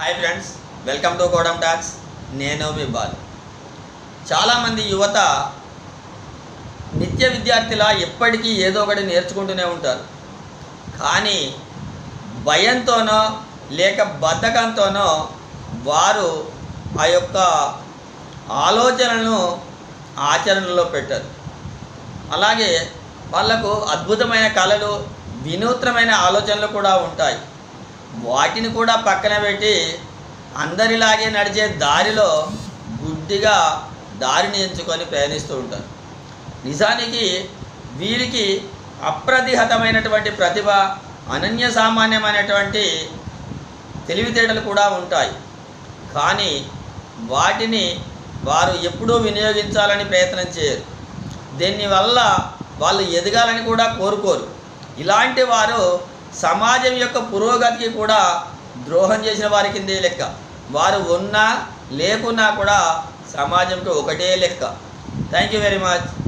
Hi friends welcome to Kodam talks నేను మీ బాలు. చాలామంది యువత నిత్య విద్యార్థిలా ఎప్పటికీ ఏదో ఒకటి నేర్చుకుంటూనే ఉంటారు. కానీ భయంతోనో లేక బద్ధకంతోనో వారు ఆ యొక్క ఆలోచనలను ఆచరణలో పెట్టారు. అలాగే వాళ్ళకు అద్భుతమైన కళలు వినూత్నమైన ఆలోచనలు కూడా ఉంటాయి. వాటిని కూడా పక్కన పెట్టి అందరిలాగే నడిచే దారిలో గుడ్డిగా దారిని ఎంచుకొని ప్రయాణిస్తూ ఉంటారు. నిజానికి వీరికి అప్రతిహతమైనటువంటి ప్రతిభ అనన్య సామాన్యమైనటువంటి తెలివితేటలు కూడా ఉంటాయి. కానీ వాటిని వారు ఎప్పుడూ వినియోగించాలని ప్రయత్నం చేయరు. దీనివల్ల వాళ్ళు ఎదగాలని కూడా కోరుకోరు. ఇలాంటి వారు సమాజం యొక్క పురోగతికి కూడా ద్రోహం చేసిన వారి కిందే లెక్క. వారు ఉన్నా లేకున్నా కూడా సమాజంకి ఒకటే లెక్క. Thank you very much